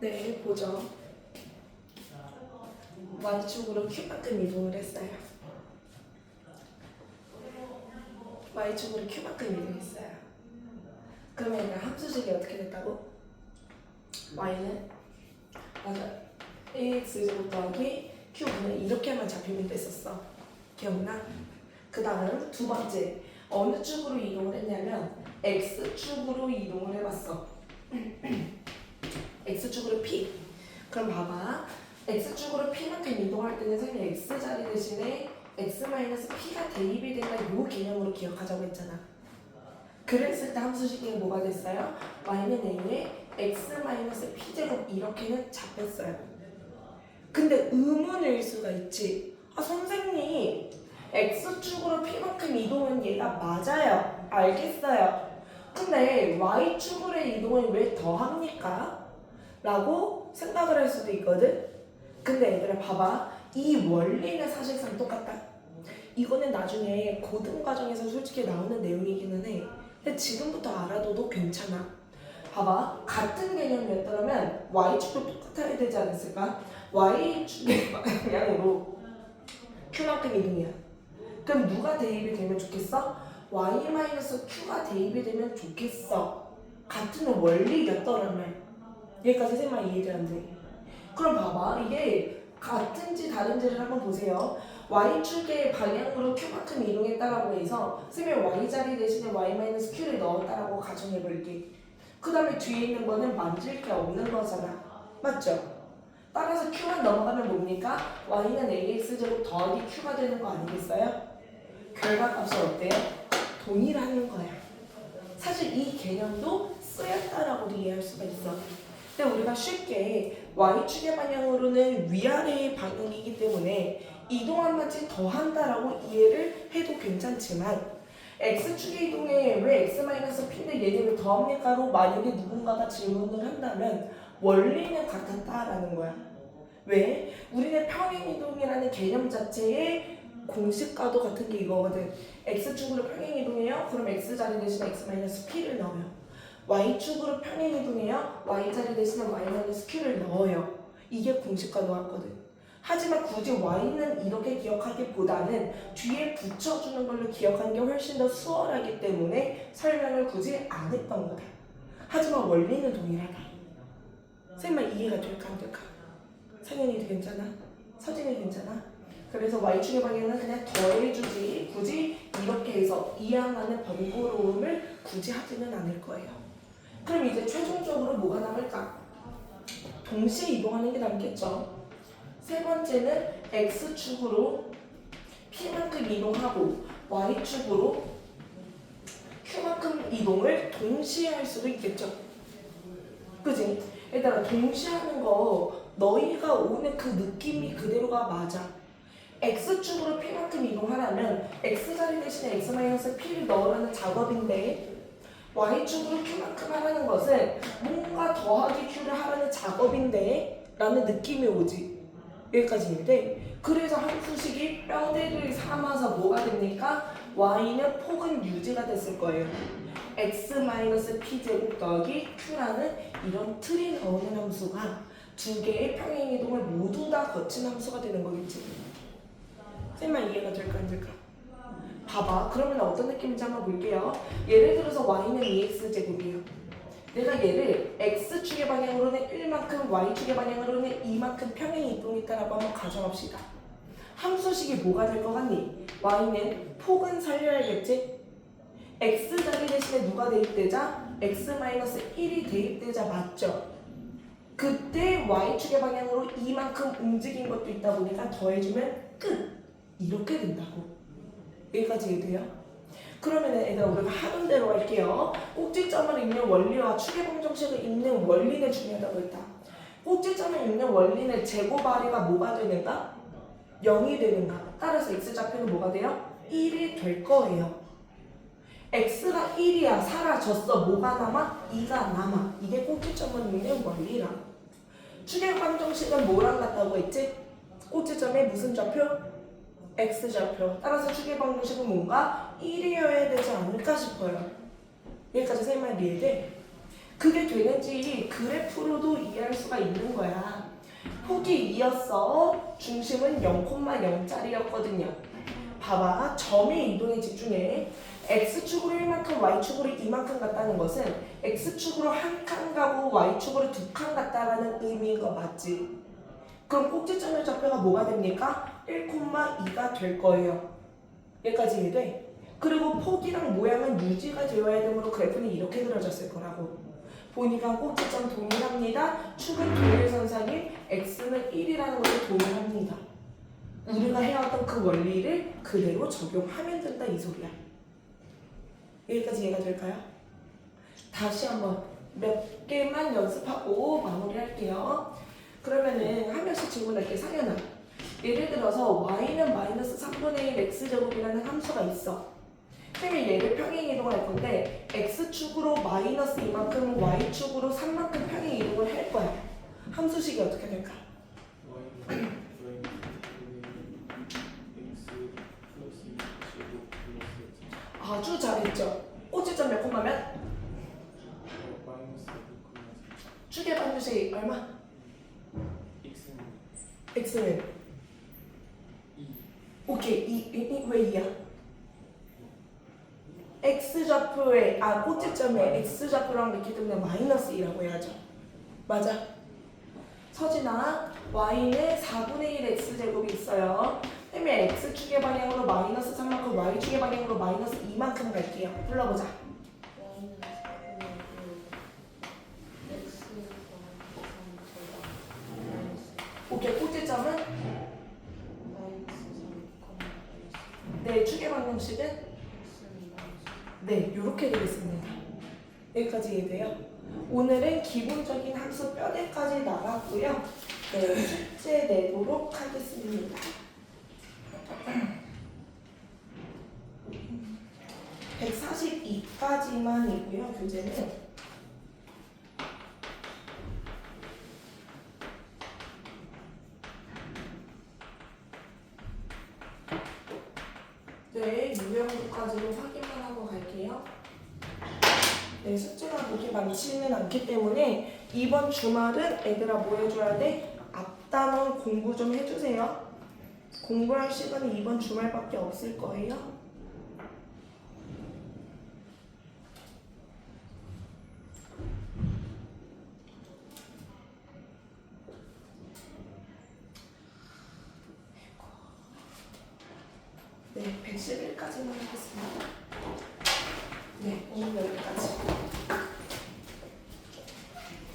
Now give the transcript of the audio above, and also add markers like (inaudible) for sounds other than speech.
네, 보죠. Y축으로 Q만큼 이동을 했어요. Y축으로 Q만큼 이동했어요. 그러면 얘가 함수식이 어떻게 됐다고? Y는 맞아. AX제곱 더하기 Q분의 이렇게만 잡히면 됐었어. 기억나? 그 다음 두 번째 어느 축으로 이동을 했냐면 X축으로 이동을 해봤어. (clears throat) X축으로 P. 그럼 봐봐. X축으로 P만큼 이동할 때는 선생님이 X자리 대신에 X-P가 대입이 된다 요 개념으로 기억하자고 했잖아. 그랬을 때 함수식이 뭐가 됐어요? Y는 A에 X-P제곱 이렇게는 잡혔어요. 근데 의문일 수가 있지. 아 선생님 X축으로 P만큼 이동은 얘가 맞아요. 알겠어요. 근데 Y축으로 이동을 왜 더합니까? 라고 생각을 할 수도 있거든. 근데 얘들아 봐봐. 이 원리는 사실상 똑같다. 이거는 나중에 고등 과정에서 솔직히 나오는 내용이기는 해. 근데 지금부터 알아둬도 괜찮아. 봐봐. 같은 개념이었더라면 Y축도 똑같아야 되지 않았을까? Y축의 방향으로 (laughs) Q만큼 이동이야. 그럼 누가 대입이 되면 좋겠어? Y-Q가 대입이 되면 좋겠어. 같은 원리였더라면. 여기까지 생각 이해되는데. 그럼 봐봐. 이게 같은지 다른지를 한번 보세요. Y축의 방향으로 Q만큼 이동했다라고 해서 선생님이 Y자리 대신에 Y-Q를 넣었다라고 가정해볼게. 그 다음에 뒤에 있는 거는 만질 게 없는 거잖아. 맞죠? 따라서 Q만 넘어가면 뭡니까? Y는 AX제곱 더하기 Q가 되는 거 아니겠어요? 결과값은 어때요? 동일하는 거야. 사실 이 개념도 쓰였다라고도 이해할 수가 있어. 우리가 쉽게 Y축의 방향으로는 위아래의 방향이기 때문에 이동한 마치 더한다라고 이해를 해도 괜찮지만 X축의 이동에 왜 X-P인데 얘네를 더합니까로 만약에 누군가가 질문을 한다면 원리는 같았다라는 거야. 왜? 우리는 평행이동이라는 개념 자체의 공식과도 같은 게 이거거든. X축으로 평행이동해요. 그럼 X자리 대신에 X-P를 넣어요. Y축으로 평행이동해요. Y자리 대신에 Y-Q를 넣어요. 이게 공식과 나왔거든. 하지만 굳이 Y는 이렇게 기억하기보다는 뒤에 붙여주는 걸로 기억하는 게 훨씬 더 수월하기 때문에 설명을 굳이 안 했던 거다. 하지만 원리는 동일하다. 쌤만 이해가 될까 안 될까? 상현이 괜찮아? 서진이 괜찮아? 그래서 Y축의 방향은 그냥 더해주지 굳이 이렇게 해서 이항하는 번거로움을 굳이 하지는 않을 거예요. 그럼 이제 최종적으로 뭐가 남을까? 동시에 이동하는 게 남겠죠. 세 번째는 X축으로 P만큼 이동하고 Y축으로 Q만큼 이동을 동시에 할 수도 있겠죠. 그지? 일단 동시에 하는 거 너희가 오는 그 느낌이 그대로가 맞아. X축으로 P만큼 이동하려면 X자리 대신에 X-P를 넣으라는 작업인데 Y축으로 Q만큼 하라는 것은 뭔가 더하기 Q를 하라는 작업인데 라는 느낌이 오지. 여기까지 이해돼? 그래서 함수식이 뼈대를 삼아서 뭐가 됩니까? Y는 폭은 유지가 됐을 거예요. X-P제곱 더하기 Q라는 이런 틀이 나오는 함수가 두 개의 평행이동을 모두 다 거친 함수가 되는 거겠지. 쌤만 이해가 될까 안 될까? 봐봐. 그러면 어떤 느낌인지 한번 볼게요. 예를 들어서 y는 2x제곱이에요. 내가 얘를 x축의 방향으로는 1만큼, y축의 방향으로는 2만큼 평행 이동했다라고 한번 가정합시다. 함수식이 뭐가 될 것 같니? y는 폭은 살려야겠지? x자리 대신에 누가 대입되자? x-1이 대입되자 맞죠? 그때 y축의 방향으로 이만큼 움직인 것도 있다 보니까 더해주면 끝! 이렇게 된다고. 여기까지 이해돼요? 그러면은 얘들아 우리가 하던 대로 할게요. 꼭지점을 읽는 원리와 축의봉 정식을 읽는 원리는 중요하다고 했다. 꼭지점을 읽는 원리는 아래가 뭐가 되는가? 0이 되는가? 따라서 x좌표는 뭐가 돼요? 1이 될 거예요. x가 1이야 사라졌어 뭐가 남아? 2가 남아 이게 꼭지점을 읽는 원리라 축의봉 정식은 뭐랑 같다고 했지? 꼭지점에 무슨 좌표? X좌표 따라서 축의 방정식은 뭔가 1이어야 되지 않을까 싶어요 여기까지 세말 이해돼? 그게 되는지 그래프로도 이해할 수가 있는 거야. 폭이 2였어. 중심은 0,0짜리였거든요. 봐봐. 점의 이동에 집중해. x축으로 1만큼, y축으로 2만큼 갔다는 것은 x축으로 한 칸 가고 y축으로 두칸 갔다라는 의미인 거 맞지? 그럼 꼭지점의 좌표가 뭐가 됩니까? 1,2가 될 거예요. 여기까지 이해돼? 그리고 폭이랑 모양은 유지가 되어야 되므로 그래프는 이렇게 그려졌을 거라고. 보니까 꼭지점 동일합니다. 축은 동일선상인 x는 1이라는 것을 동일합니다. 우리가 해왔던 그 원리를 그대로 적용하면 된다 이 소리야. 여기까지 이해가 될까요? 다시 한번 몇 개만 연습하고 마무리할게요. 그러면은 한 명씩 질문할게 상현아. 예를 들어서 y는 마이너스 3분의 1 x제곱이라는 함수가 있어. 선생님이 얘를 평행 이동을 할 건데 x축으로 마이너스 이만큼 y축으로 3만큼 평행 이동을 할 거야. 함수식이 어떻게 될까? y y x 플러스 2 제곱 플러스 x 아주 잘했죠. 꼭지점 몇 콤마면 마이너스 6 축의 반드시 얼마? x는 x는 2 오케이 이, 이, 이, 왜 2야? x 좌표에 아 꼭지점에 x 좌표랑 있기 때문에 마이너스 2라고 해야죠. 맞아. 서진아 y는 4분의 1 x 제곱이 있어요. 그러면 x 축의 방향으로 마이너스 3만큼 y 축의 방향으로 마이너스 2만큼 갈게요. 불러보자. 오케이 꼭지점은 네 축의 방정식은 네 이렇게 되겠습니다. 여기까지 이해돼요? 오늘은 기본적인 함수 뼈대까지 나갔고요. 네, 숙제 내도록 하겠습니다. 142까지만이고요. 교재는 네, 유형부까지로 확인만 하고 갈게요. 네, 숙제가 그렇게 많지는 않기 때문에 이번 주말은 애들아 뭐 해줘야 돼? 앞단원 공부 좀 해주세요. 공부할 시간이 이번 주말밖에 없을 거예요. 네, 111까지만 하겠습니다. 네, 오늘 여기까지.